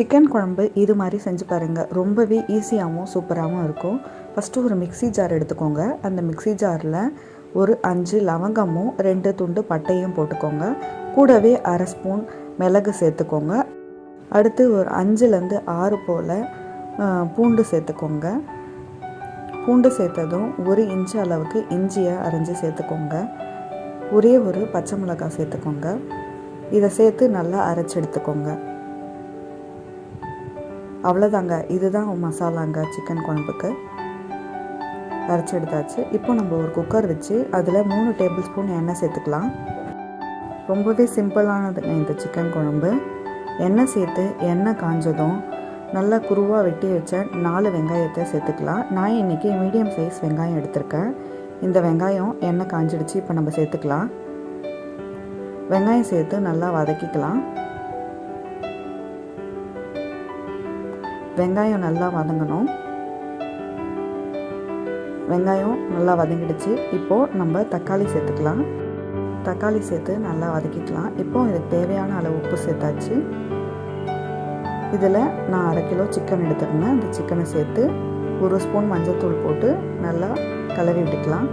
Chicken குழம்பு இது மாதிரி செஞ்சு பாருங்கள் ரொம்பவே ஈஸியாகவும் சூப்பராகவும் இருக்கும். ஃபஸ்ட்டு ஒரு மிக்ஸி ஜார் எடுத்துக்கோங்க. அந்த மிக்ஸி ஜாரில் ஒரு அஞ்சு லவங்கமும் ரெண்டு துண்டு பட்டையும் போட்டுக்கோங்க. கூடவே அரை ஸ்பூன் மிளகு சேர்த்துக்கோங்க. அடுத்து ஒரு அஞ்சுலேருந்து ஆறு போல் பூண்டு சேர்த்துக்கோங்க. பூண்டு சேர்த்ததும் ஒரு இன்ச்சு அளவுக்கு இஞ்சியை அரைஞ்சி சேர்த்துக்கோங்க. ஒரே ஒரு பச்சை மிளகாய் சேர்த்துக்கோங்க. இதை சேர்த்து நல்லா அரைச்சி எடுத்துக்கோங்க. அவ்வளோதாங்க இதுதான் மசாலாங்க சிக்கன் குழம்புக்கு. அரைச்சி எடுத்தாச்சு இப்போ நம்ம ஒரு குக்கர் வச்சு அதில் மூணு டேபிள் ஸ்பூன் எண்ணெய் சேர்த்துக்கலாம். ரொம்பவே சிம்பிளானதுங்க இந்த சிக்கன் குழம்பு. எண்ணெய் சேர்த்து எண்ணெய் காஞ்சதும் நல்லா குருவாக வெட்டி வச்ச நாலு வெங்காயத்தை சேர்த்துக்கலாம். நான் இன்றைக்கி மீடியம் சைஸ் வெங்காயம் எடுத்திருக்கேன். இந்த வெங்காயம் எண்ணெய் காஞ்சிடுச்சு இப்போ நம்ம சேர்த்துக்கலாம். வெங்காயம் சேர்த்து நல்லா வதக்கிக்கலாம். வெங்காயம் நல்லா வதங்கணும். வெங்காயம் நல்லா வதங்கிடுச்சு. இப்போது நம்ம தக்காளி சேர்த்துக்கலாம். தக்காளி சேர்த்து நல்லா வதக்கிக்கலாம். இப்போ இதுக்கு தேவையான அளவு உப்பு சேர்த்தாச்சு. இதில் நான் அரை கிலோ சிக்கன் எடுத்துருந்தேன் அந்த சிக்கனை சேர்த்து ஒரு ஸ்பூன் மஞ்சள்தூள் போட்டு நல்லா கலரி விட்டுக்கலாம்.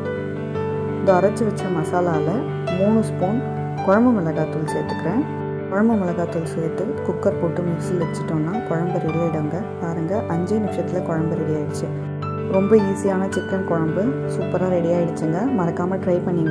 இந்த அரைச்சி வச்ச மசாலாவில் மூணு ஸ்பூன் குழம்பு மிளகாத்தூள் சேர்த்துக்கிறேன். குழம்பு மிளகாத்தூள் சேர்த்து குக்கர் போட்டு மிக்சியில் வச்சுட்டோம்னா குழம்பு ரெடி ஆகிடுங்க பாருங்கள் அஞ்சே நிமிஷத்தில் குழம்பு ரெடி ஆகிடுச்சு ரொம்ப ஈஸியான சிக்கன் குழம்பு சூப்பராக ரெடி ஆகிடுச்சுங்க மறக்காமல் ட்ரை பண்ணி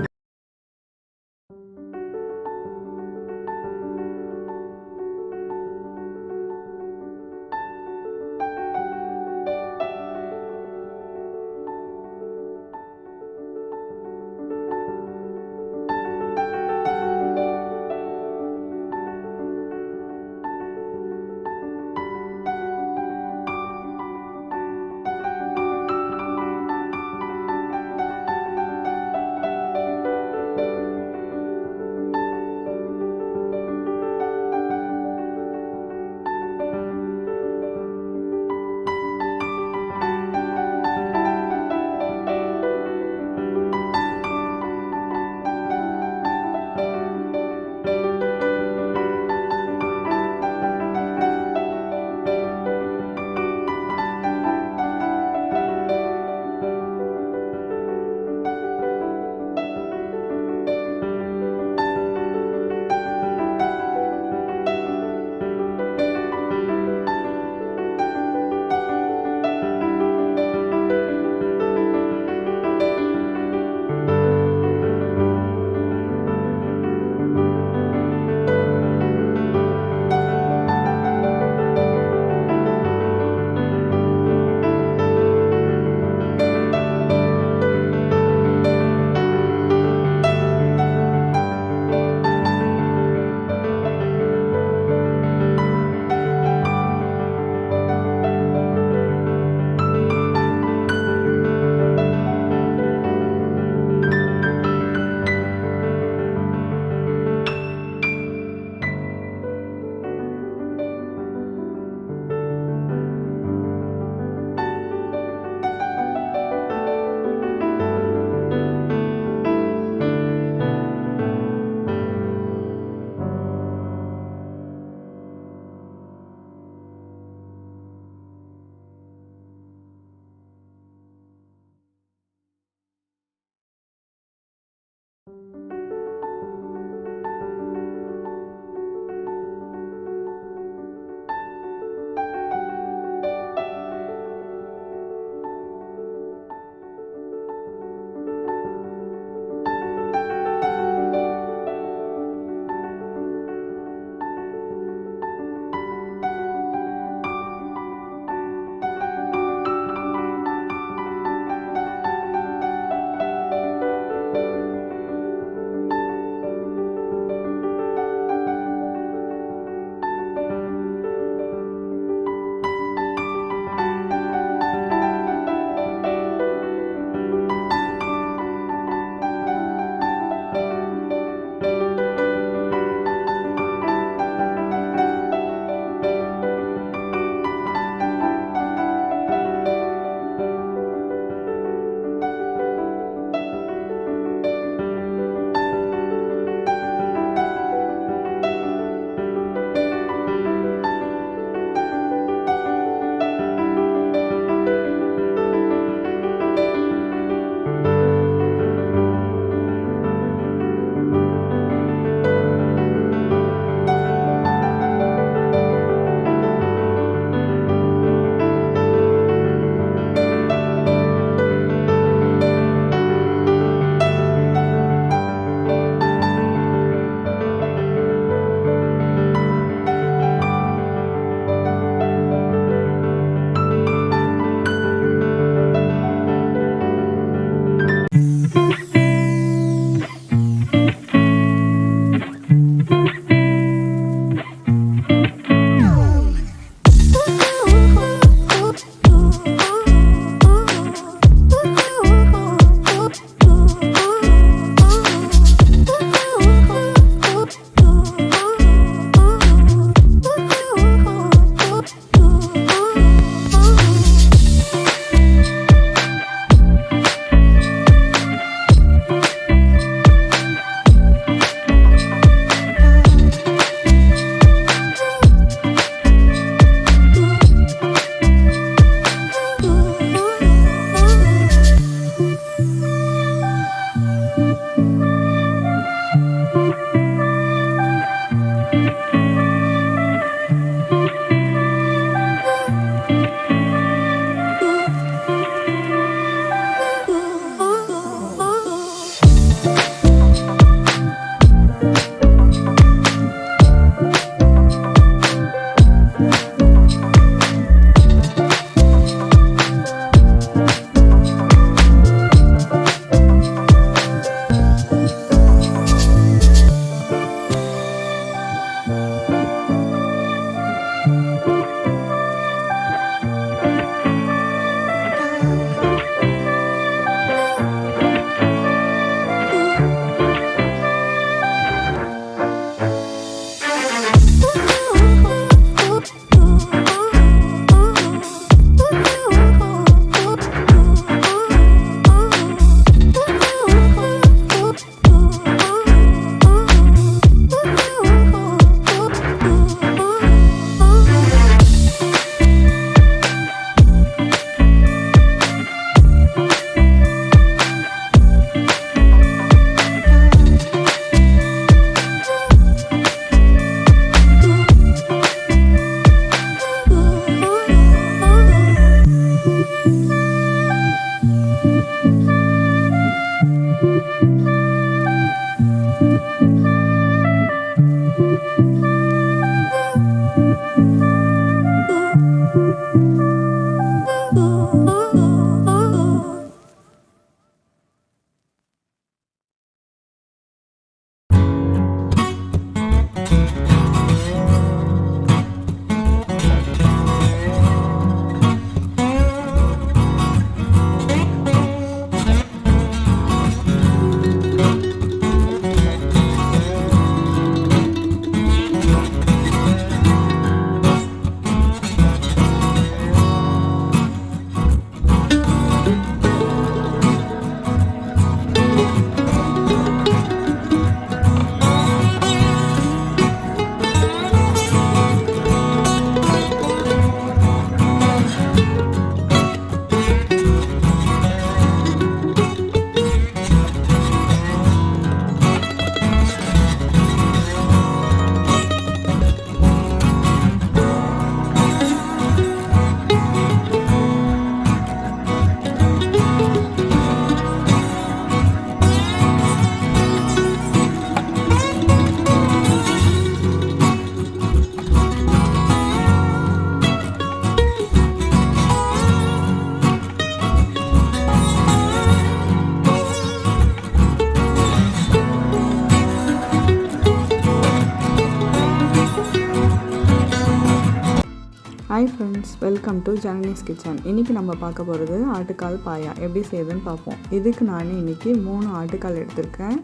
வெல்கம் டு ஜனனிஸ் கிச்சன் இன்றைக்கி நம்ம பார்க்க போகிறது ஆட்டுக்கால் பாயா. எப்படி செய்யுதுன்னு பார்ப்போம். இதுக்கு நான் இன்றைக்கி மூணு ஆட்டுக்கால் எடுத்திருக்கேன்.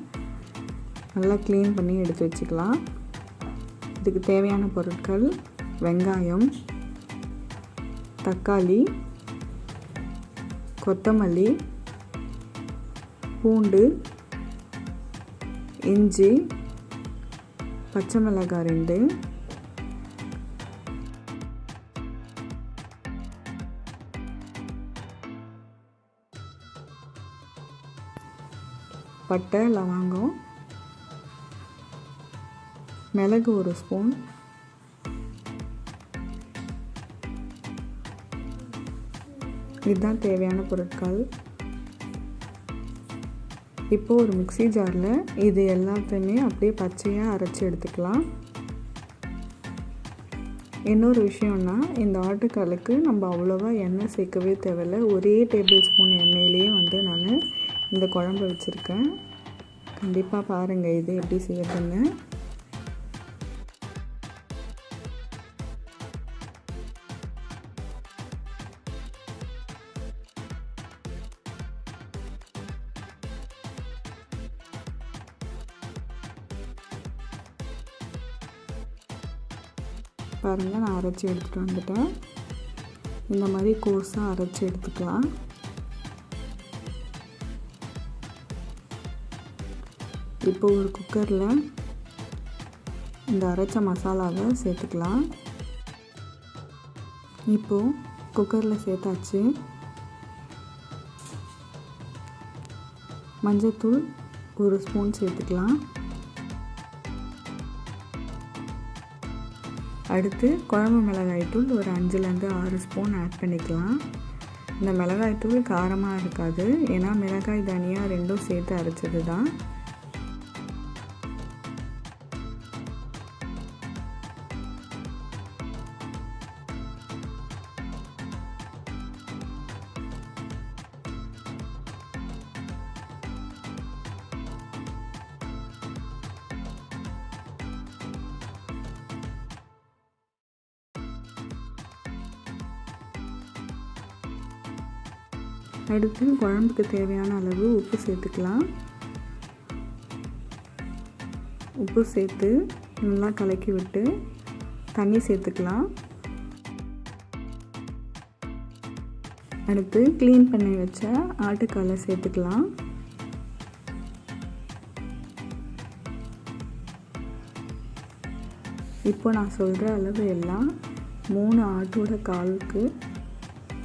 நல்லா க்ளீன் பண்ணி எடுத்து வச்சுக்கலாம். இதுக்கு தேவையான பொருட்கள் வெங்காயம் தக்காளி கொத்தமல்லி பூண்டு இஞ்சி பச்சை மிளகாய் ரெண்டு பட்டை லவங்கம் மிளகு ஒரு ஸ்பூன் இதுதான் தேவையான பொருட்கள். இப்போ ஒரு மிக்சி ஜாரில் இது எல்லாத்தையுமே அப்படியே பச்சையாக அரைச்சி எடுத்துக்கலாம். இன்னொரு விஷயம்னா இந்த ஆட்டுக்காலுக்கு நம்ம அவ்வளோவா எண்ணெய் சேர்க்கவே தேவையில்ல. ஒரே டேபிள் ஸ்பூன் எண்ணெயிலேயே வந்து நான் இந்த குழம்பு வச்சுருக்கேன். கண்டிப்பாக பாருங்கள் இது எப்படி செய்யறதுன்னு. பாருங்கள் நான் அரைச்சி எடுத்துகிட்டு வந்துட்டேன். இந்த மாதிரி கோர்ஸாக அரைச்சி எடுத்துக்கலாம். இப்போ ஒரு குக்கரில் இந்த அரைச்ச மசாலாவை சேர்த்துக்கலாம். இப்போது குக்கரில் சேர்த்தாச்சு மஞ்சத்தூள் ஒரு ஸ்பூன் சேர்த்துக்கலாம். அடுத்து குழம்பு மிளகாய்த்தூள் ஒரு அஞ்சுலேருந்து ஆறு ஸ்பூன் ஆட் பண்ணிக்கலாம். இந்த மிளகாய்த்தூள் காரமாக இருக்காது ஏன்னா மிளகாய் தனியாக ரெண்டும் சேர்த்து அரைச்சது தான். அடுத்து குழம்புக்கு தேவையான அளவு உப்பு சேர்த்துக்கலாம். உப்பு சேர்த்து நல்லா கலக்கி விட்டு தண்ணி சேர்த்துக்கலாம். அடுத்து க்ளீன் பண்ணி வச்ச ஆட்டுக்காலை சேர்த்துக்கலாம். இப்போ நான் சொல்கிற அளவு எல்லாம் மூணு ஆட்டோட காலுக்கு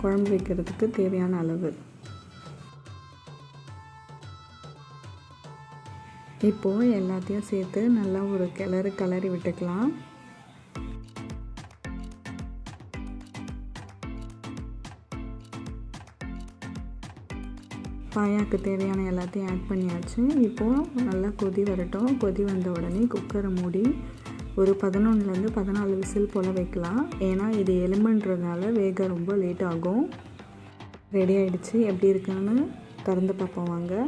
குழம்பு வைக்கிறதுக்கு தேவையான அளவு. இப்போது எல்லாத்தையும் சேர்த்து நல்லா ஒரு கிளறு கிளறி விட்டுக்கலாம். பாயாக்கு தேவையான எல்லாத்தையும் ஆட் பண்ணியாச்சு. இப்போது நல்லா கொதி வரட்டும். கொதி வந்த உடனே குக்கரை மூடி ஒரு பதினொன்றுலேருந்து பதினாலு விசில் போல் வைக்கலாம். ஏன்னா இது எலும்புன்றதுனால வேக ரொம்ப லேட் ஆகும். ரெடி ஆகிடுச்சு எப்படி இருக்குன்னு திறந்து பார்ப்போம் வாங்க.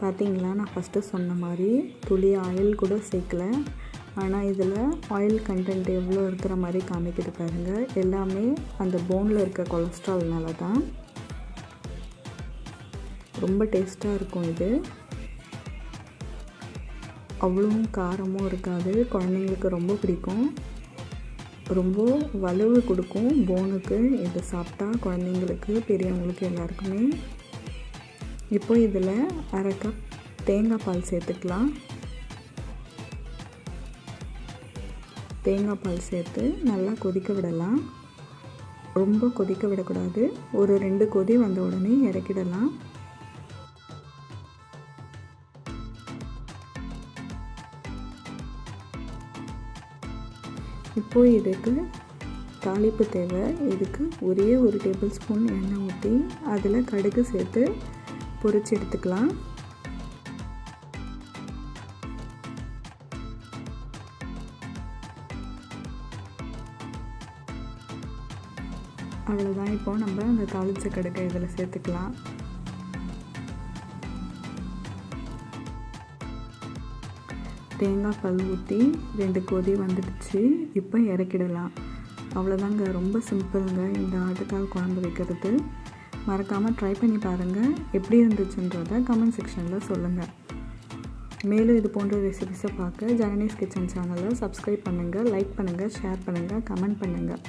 பார்த்தீங்களா நான் ஃபஸ்ட்டு சொன்ன மாதிரி துளி ஆயில் கூட சேர்க்கல. ஆனால் இதில் ஆயில் கண்டென்ட் எவ்வளோ இருக்கிற மாதிரி காமிக்கிது பாருங்கள் எல்லாமே அந்த போனில் இருக்க கொலஸ்ட்ரால்னால தான் ரொம்ப டேஸ்ட்டாக இருக்கும் இது. அவ்வளவும் காரமும் இருக்காது. குழந்தைங்களுக்கு ரொம்ப பிடிக்கும். ரொம்ப வலுவு கொடுக்கும் போனுக்கு இது சாப்பிட்டா குழந்தைங்களுக்கு பெரியவங்களுக்கு எல்லாருக்குமே இப்போ இதில் அரை கப் தேங்காய் பால் சேர்த்துக்கலாம். தேங்காய் பால் சேர்த்து நல்லா கொதிக்க விடலாம். ரொம்ப கொதிக்க விடக்கூடாது. ஒரு ரெண்டு கொதி வந்த உடனே இறக்கிடலாம். இப்போது இதுக்கு தாளிப்பு தேவை. இதுக்கு ஒரே ஒரு டேபிள் ஸ்பூன் எண்ணெய் ஊற்றி அதில் கடுகு சேர்த்து பொரிச்சு எடுத்துக்கலாம். அவ்வளோதான் இப்போ நம்ம அந்த தாளிச்ச கடுகை இதில் சேர்த்துக்கலாம். தேங்காய் பல் ஊற்றி ரெண்டு கொதி வந்துடுச்சு. இப்போ இறக்கிடலாம். அவ்வளோதாங்க ரொம்ப சிம்பிளுங்க. இந்த ஆட்டுக்கால் குழம்பு வைக்கிறது மறக்காமல் ட்ரை பண்ணி பாருங்கள் எப்படி இருந்துச்சுன்றதை கமெண்ட் செக்ஷனில் சொல்லுங்கள் மேலும் இது போன்ற ரெசிபிஸை பார்க்க ஜனனீஸ் கிச்சன் சேனலை சப்ஸ்கிரைப் பண்ணுங்கள் லைக் பண்ணுங்கள் ஷேர் பண்ணுங்கள் கமெண்ட் பண்ணுங்கள்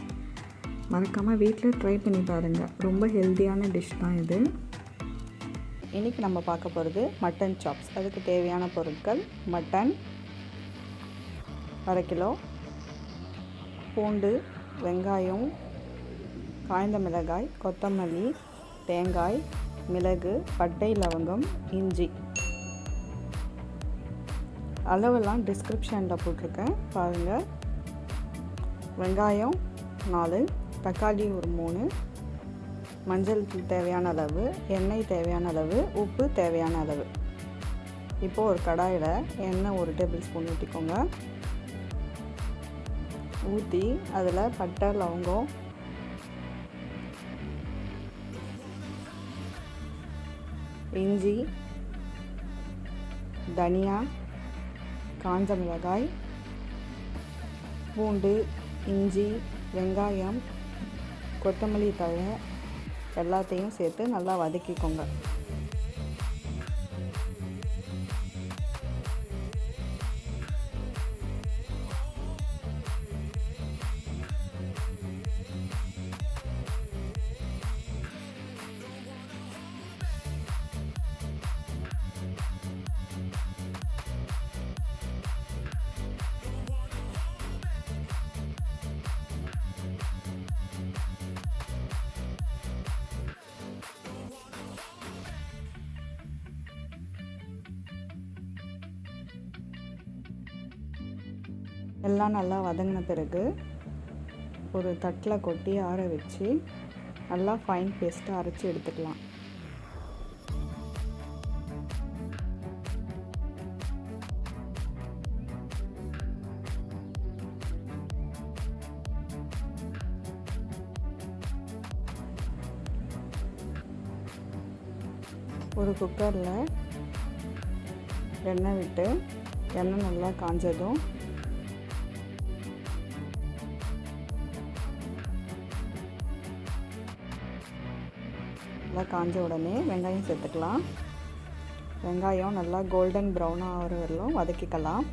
மறக்காமல் வீட்டில் ட்ரை பண்ணி பாருங்கள் ரொம்ப ஹெல்த்தியான டிஷ் தான் இது. இன்றைக்கி நம்ம பார்க்க போகிறது மட்டன் சாப்ஸ் அதுக்கு தேவையான பொருட்கள் மட்டன் அரை கிலோ பூண்டு வெங்காயம் காய்ந்த மிளகாய் கொத்தமல்லி தேங்காய் மிளகு பட்டை லவங்கம் இஞ்சி. அளவெல்லாம் டிஸ்கிரிப்ஷனில் போட்டிருக்கேன். பாருங்கள் வெங்காயம் நாலு தக்காளி ஒரு மூணு மஞ்சள் தேவையான அளவு எண்ணெய் தேவையான அளவு உப்பு தேவையான அளவு. இப்போது ஒரு கடாயில் எண்ணெய் ஒரு டேபிள் ஸ்பூன் ஊற்றிக்கோங்க ஊற்றி அதில் பட்டை லவங்கம் இஞ்சி தனியா காஞ்ச மிளகாய் பூண்டு இஞ்சி வெங்காயம் கொத்தமல்லி தழை எல்லாத்தையும் சேர்த்து நல்லா வதக்கிக்கோங்க. எல்லாம் நல்லா வதங்கின பிறகு ஒரு தட்டில் கொட்டி ஆற வச்சு நல்லா ஃபைன் பேஸ்ட்டாக அரைச்சி எடுத்துக்கலாம். ஒரு குக்கரில் எண்ணெய் விட்டு எண்ணெய் நல்லா காஞ்சதும் காஞ்ச உடனே வெங்காயம் சேர்த்துக்கலாம். வெங்காயம் நல்லா கோல்டன் ப்ரௌனாக ஆகிற வரலும் வதக்கிக்கலாம்.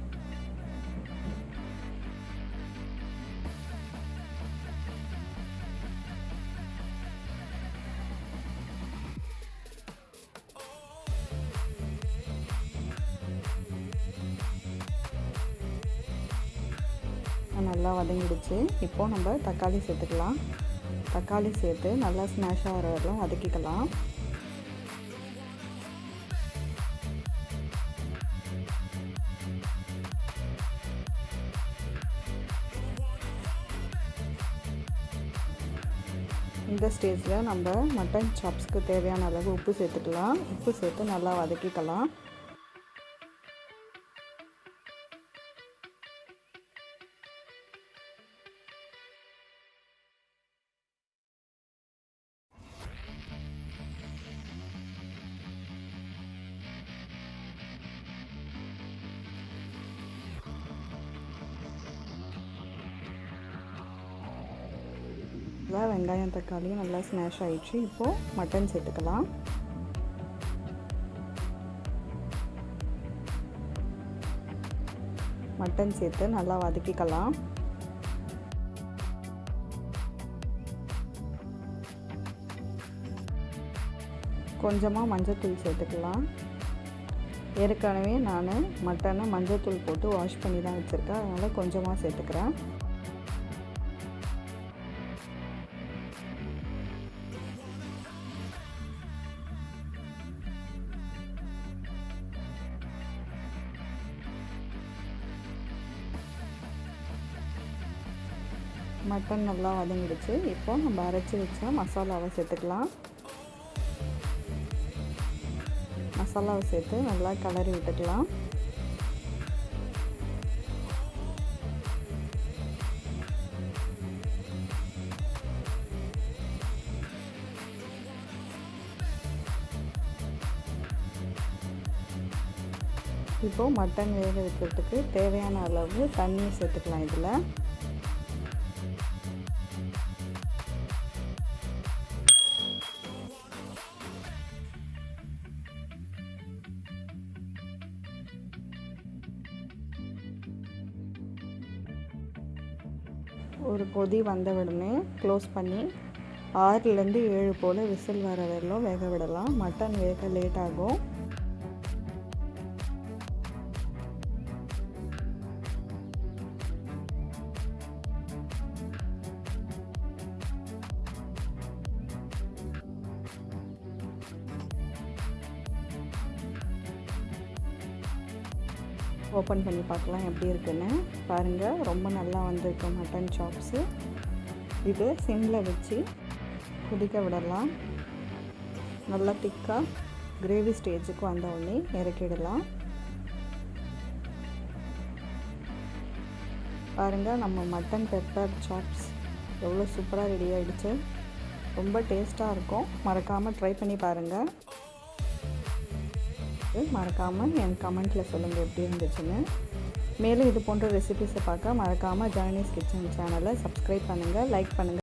நல்லா வதங்கிடுச்சு. இப்போது நம்ம தக்காளி சேர்த்துக்கலாம். தக்காளி சேர்த்து நல்லா ஸ்மாஷ் ஆகிற வரலாம் வதக்கிக்கலாம். இந்த ஸ்டேஜில் நம்ம மட்டன் சாப்ஸ்க்கு தேவையான அளவு உப்பு சேர்த்துக்கலாம். உப்பு சேர்த்து நல்லா வதக்கிக்கலாம். நல்லா வெங்காயம் தக்காளியும் நல்லா ஸ்மாஷ் ஆகிடுச்சு இப்போது மட்டன் சேர்த்துக்கலாம். மட்டன் சேர்த்து நல்லா வதக்கிக்கலாம். கொஞ்சமாக மஞ்சத்தூள் சேர்த்துக்கலாம். ஏற்கனவே நான் மட்டனை மஞ்சத்தூள் போட்டு வாஷ் பண்ணி தான் வச்சுருக்கேன். அதனால் கொஞ்சமாக சேர்த்துக்கிறேன். மட்டன் நல்லா வதங்கிடுச்சு. இப்போ நம்ம அரைச்சி வச்ச மசாலாவை சேர்த்துக்கலாம். மசாலாவை சேர்த்து நல்லா கிளறி விட்டுக்கலாம். இப்போது மட்டன் வேக வைக்கிறதுக்கு தேவையான அளவு தண்ணியை சேர்த்துக்கலாம் இதில். கொதி வந்த உடனே க்ளோஸ் பண்ணி ஆறுலேருந்து ஏழு போல் விசில் வர வரலும் வேக விடலாம். மட்டன் வேக லேட் ஆகும். ஓப்பன் பண்ணி பார்க்கலாம் எப்படி இருக்குன்னு. பாருங்கள் ரொம்ப நல்லா வந்திருக்கு மட்டன் சாப்ஸு இது சிம்மில் வச்சு கொதிக்க விடலாம். நல்லா திக்காக கிரேவி ஸ்டேஜுக்கு வந்த உடனே இறக்கிடலாம். பாருங்கள் நம்ம மட்டன் பெப்பர் சாப்ஸ் எவ்வளோ சூப்பராக ரெடி ஆகிடுச்சு ரொம்ப டேஸ்ட்டாக இருக்கும். மறக்காமல் ட்ரை பண்ணி பாருங்கள் மறக்காமல் என் கமெண்ட்டில் சொல்லுங்கள் எப்படி இருந்துச்சுன்னு. மேலும் இது போன்ற ரெசிபிஸை பார்க்க மறக்காமல் ஜானிஸ் கிச்சன் சேனலை சப்ஸ்கிரைப் பண்ணுங்கள் லைக் பண்ணுங்கள்